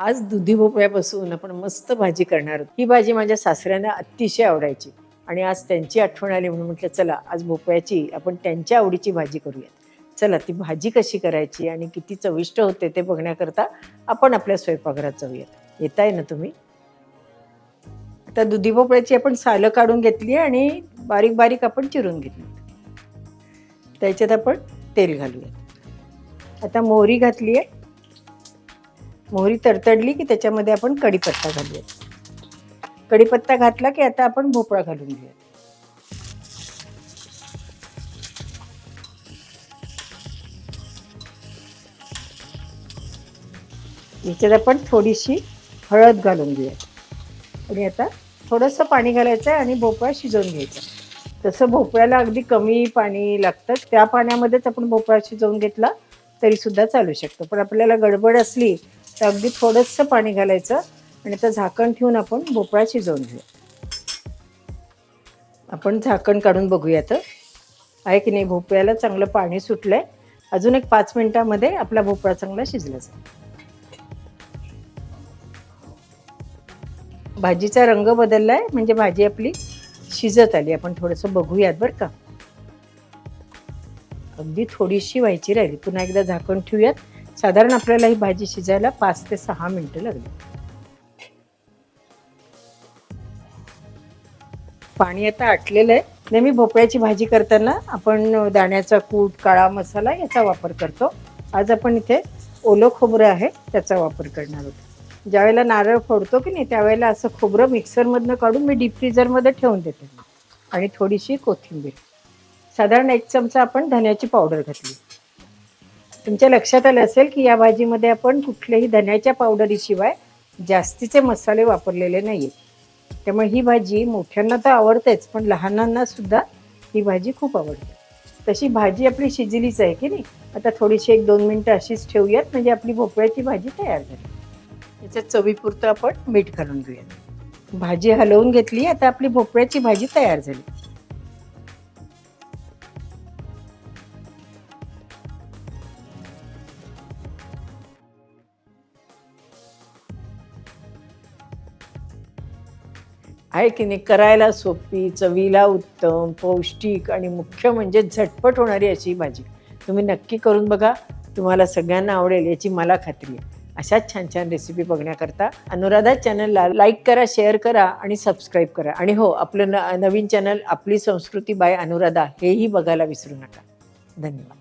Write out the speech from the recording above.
आज दुधी भोपळ्यापासून आपण मस्त भाजी करणार आहोत. ही भाजी माझ्या सासऱ्यांना अतिशय आवडायची आणि आज त्यांची आठवण आली म्हणून म्हटलं चला आज भोपळ्याची आपण त्यांच्या आवडीची भाजी करूयात. चला ती भाजी कशी करायची आणि किती चविष्ट होते ते बघण्याकरता आपण आपल्या स्वयंपाकघरात जाऊयात. येत आहे ना तुम्ही? आता दुधी भोपळ्याची आपण सालं काढून घेतली आणि बारीक बारीक आपण चिरून घेतली त्याच्यात आपण तेल घालूयात. आता मोहरी घातली आहे मोहरी तडतडली की त्याच्यामध्ये आपण कढीपत्ता घालूयात. कढीपत्ता घातला की आता आपण भोपळा घालून घेऊया याच्यात आपण थोडीशी हळद घालून घेऊया आणि आता थोडंसं पाणी घालायचं आहे आणि भोपळा शिजवून घ्यायचा. तसं भोपळ्याला अगदी कमी पाणी लागतं. त्या पाण्यामध्येच आपण भोपळा शिजवून घेतला तरी सुद्धा चालू शकतो. पण आपल्याला गडबड असली तर अगदी थोडंसं पाणी घालायचं आणि तर झाकण ठेवून आपण भोपळा शिजवून घेऊया आपण झाकण काढून बघूया तर. आहे की नाही? भोपळ्याला चांगलं पाणी सुटलं आहे अजून एक पाच मिनिटामध्ये आपला भोपळा चांगला शिजला जाईल. भाजीचा रंग बदलला आहे म्हणजे भाजी आपली शिजत आली. आपण थोडंसं बघूयात बरं का. अगदी थोडीशी व्हायची राहिली. पुन्हा एकदा झाकण ठेवूयात. साधारण आपल्याला ही भाजी शिजायला पाच ते सहा मिनिटं लागली. पाणी आता आटलेलं आहे. नेहमी भोपळ्याची भाजी करताना आपण दाण्याचा कूट काळा मसाला याचा वापर करतो. आज आपण इथे ओलं खोबरं आहे त्याचा वापर करणार आहोत. ज्यावेळेला नारळ फोडतो की नाही त्यावेळेला असं खोबरं मिक्सरमधनं काढून मी डीप फ्रीजरमध्ये ठेवून देते. आणि थोडीशी कोथिंबीर. साधारण एक चमचा आपण धन्याची पावडर घातली. तुमच्या लक्षात आलं असेल की या भाजीमध्ये आपण कुठल्याही धन्याच्या पावडरीशिवाय जास्तीचे मसाले वापरलेले नाही आहेत त्यामुळे ही भाजी मोठ्यांना तर आवडतेच पण लहानांना सुद्धा ही भाजी खूप आवडते. तशी भाजी आपली शिजलीच आहे की नाही? आता थोडीशी एक दोन मिनटं अशीच ठेवूयात म्हणजे आपली भोपळ्याची भाजी तयार झाली. त्याच्यात चवीपुरतं आपण मीठ घालून घेऊयात. भाजी हलवून घेतली आता आपली भोपळ्याची भाजी तयार झाली. आहे की नाही करायला सोपी चवीला उत्तम पौष्टिक आणि मुख्य म्हणजे झटपट होणारी अशी भाजी. तुम्ही नक्की करून बघा तुम्हाला सगळ्यांना आवडेल याची मला खात्री आहे. अशाच छान छान रेसिपी बघण्याकरता अनुराधा चॅनलला लाईक करा शेअर करा आणि सबस्क्राईब करा. आणि हो आपलं न नवीन चॅनल आपली संस्कृती बाय अनुराधा हेही बघायला विसरू नका. धन्यवाद.